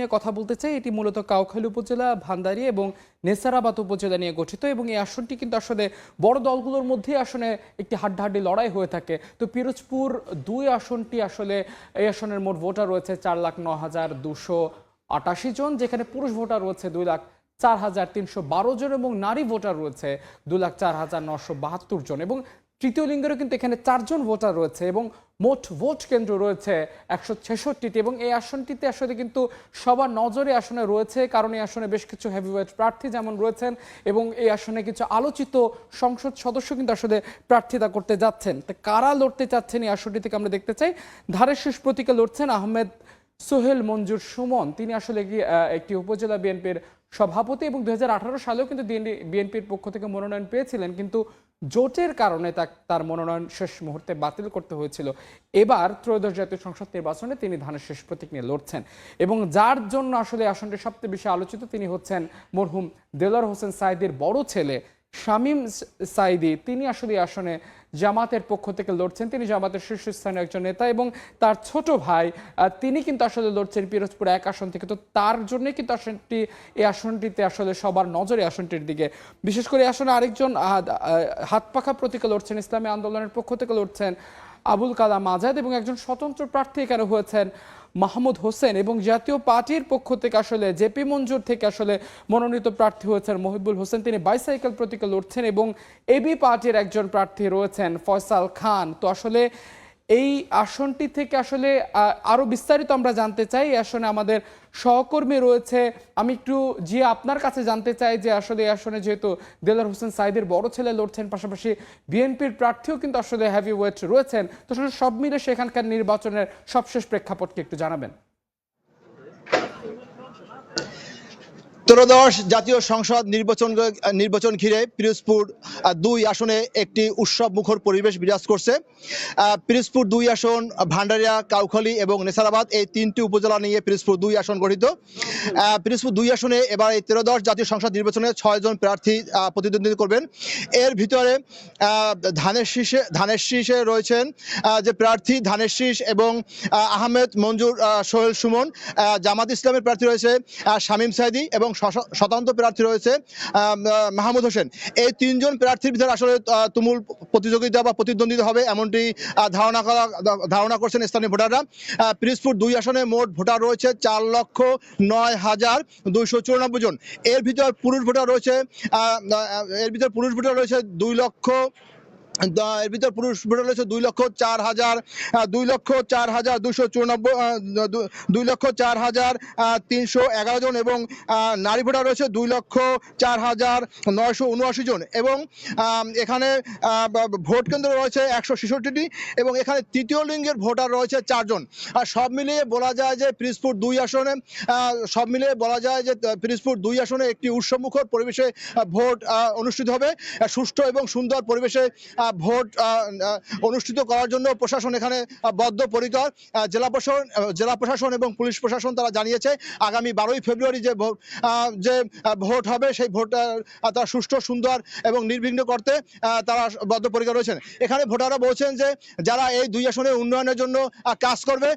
নিয়ে কথা বলতে চাই। এটি মূলত কাউখালী উপজেলা, ভান্ডারী এবং নেসারাবাদ উপজেলা নিয়ে গঠিত এবং এই আসনটি কিন্তু আসলে বড় দলগুলোর মধ্যেই আসনে একটি হাড্ডাহাড্ডি লড়াই হয়ে থাকে। তো পিরোজপুর দুই আসনটি আসলে এই আসনের মোট ভোটার রয়েছে চার লাখ ন হাজার দুশো আটাশি জন, যেখানে পুরুষ ভোটার রয়েছে দুই লাখ চার হাজার তিনশো বারো জন এবং নারী ভোটার রয়েছে দু লাখ চার হাজার নশো বাহাত্তর জন এবং তৃতীয় লিঙ্গেরও কিন্তু এখানে চারজন ভোটার রয়েছে এবং মোট ভোট কেন্দ্র রয়েছে একশো ছেষট্টিটি এবং এই আসনটিতে আসলে কিন্তু সবার নজরে আসনে রয়েছে কারণ এই আসনে বেশ কিছু হেভিওয়েট প্রার্থী যেমন রয়েছেন এবং এই আসনে কিছু আলোচিত সংসদ সদস্য কিন্তু আসলে প্রার্থিতা করতে যাচ্ছেন। তা কারা লড়তে চাচ্ছেন এই আসনটি থেকে আমরা দেখতে চাই। ধারের শেষ প্রতীকে লড়ছেন আহমেদ সোহেল মঞ্জুর সুমন। তিনি আসলে একটি উপজেলা বিএনপির সভাপতি এবং দুই হাজার আঠারো সালেও কিন্তু বিএনপির পক্ষ থেকে মনোনয়ন পেয়েছিলেন, কিন্তু জোটের কারণে তার মনোনয়ন শেষ মুহূর্তে বাতিল করতে হয়েছিল। এবার ত্রয়োদশ জাতীয় সংসদ নির্বাচনে তিনি ধানের শেষ প্রতীক নিয়ে লড়ছেন এবং যার জন্য আসলে আসনটি সবচেয়ে বেশি আলোচিত তিনি হচ্ছেন মরহুম দেলার হোসেন সাইদের বড় ছেলে শামীম সাইদি। তিনি আসলে আসনে জামাতের পক্ষ থেকে লড়ছেন। তিনি জামাতের শীর্ষস্থানীয় একজন নেতা এবং তার ছোট ভাই তিনি কিন্তু আসলে লড়ছেন পিরোজপুর এক আসন থেকে। তো তার জন্য কিন্তু আসনটি, এই আসনটিতে আসলে সবার নজরে আসনটির দিকে। বিশেষ করে আসনে আরেকজন হাত পাখা প্রতীকে লড়ছেন, ইসলামী আন্দোলনের পক্ষ থেকে লড়ছেন আবুল কালাম আজাদ এবং একজন স্বতন্ত্র প্রার্থী এখানে হয়েছেন মাহমুদ হোসেন এবং জাতীয় পার্টির পক্ষ থেকে আসলে জেপি মঞ্জুর থেকে আসলে মনোনীত প্রার্থী হয়েছেন মহিবুল হোসেন। তিনি বাইসাইকেল প্রতীকে লড়ছেন এবং এবি পার্টির একজন প্রার্থী রয়েছেন ফয়সাল খান। তো আসলে এই আসনটি থেকে আসলে আহ, আরও বিস্তারিত আমরা জানতে চাই। এই আসনে আমাদের সহকর্মী রয়েছে। আমি একটু জি আপনার কাছে জানতে চাই যে আসলে এই আসনে যেহেতু দেলার হোসেন সাইদের বড় ছেলে লড়ছেন পাশাপাশি বিএনপির প্রার্থীও কিন্তু আসলে হ্যাভি ওয়েট রয়েছেন। তো সব মিলে সেখানকার নির্বাচনের সবশেষ প্রেক্ষাপটকে একটু জানাবেন। ত্রয়োদশ জাতীয় সংসদ নির্বাচন নির্বাচন ঘিরে পিরোজপুর দুই আসনে একটি উৎসব মুখর পরিবেশ বিরাজ করছে। পিরোজপুর দুই আসন, ভান্ডারিয়া, কাউখালী এবং নেসারাবাদ এই তিনটি উপজেলা নিয়ে পিরোজপুর দুই আসন গঠিত। পিরোজপুর দুই আসনে এবার এই ত্রয়োদশ জাতীয় সংসদ নির্বাচনে ছয়জন প্রার্থী প্রতিদ্বন্দ্বিতা করবেন। এর ভিতরে ধানের শীষে ধানের শীষে রয়েছেন যে প্রার্থী ধানের শীষ এবং আহমেদ মঞ্জুর সোহেল সুমন। জামাত ইসলামের প্রার্থী রয়েছে শামীম সাইদি এবং স্ব- স্বতন্ত্র প্রার্থী রয়েছে মাহমুদ হোসেন। এই তিনজন প্রার্থীর ভিতরে আসলে তুমুল প্রতিযোগিতা বা প্রতিদ্বন্দ্বিতা হবে এমনটি ধারণা করা, ধারণা করছেন স্থানীয় ভোটাররা। পিরোজপুর দুই আসনে মোট ভোটার রয়েছে চার লক্ষ নয় হাজার দুইশো চুরানব্বই জন। এর ভিতর পুরুষ ভোটার রয়েছে এর ভিতর পুরুষ ভোটার রয়েছে দুই লক্ষ এর ভিতর পুরুষ ভোটার রয়েছে দুই লক্ষ চার হাজার দুই লক্ষ চার হাজার দুশো চুরানব্বই দুই লক্ষ চার হাজার তিনশো এগারো জন এবং নারী ভোটার রয়েছে দুই লক্ষ চার হাজার নয়শো উনআশি জন এবং এখানে ভোট কেন্দ্র রয়েছে একশো ছেষট্টিটি এবং এখানে তৃতীয় লিঙ্গের ভোটার রয়েছে চারজন আর সব মিলিয়ে বলা যায় যে পিরিজপুর দুই আসনে সব মিলিয়ে বলা যায় যে পিরিজপুর দুই আসনে একটি উৎসবমুখর পরিবেশে ভোট অনুষ্ঠিত হবে। সুষ্ঠু এবং সুন্দর পরিবেশে ভোট অনুষ্ঠিত করার জন্য প্রশাসন এখানে বদ্ধ বদ্ধপরিকর। জেলা প্রশাসন জেলা প্রশাসন এবং পুলিশ প্রশাসন তারা জানিয়েছে, আগামী বারোই ফেব্রুয়ারি যে ভোট যে ভোট হবে, সেই ভোট তারা সুষ্ঠু, সুন্দর এবং নির্বিঘ্ন করতে তারা বদ্ধপরিকর রয়েছেন। এখানে ভোটাররা বলছেন যে, যারা এই দুই আসনের উন্নয়নের জন্য কাজ করবে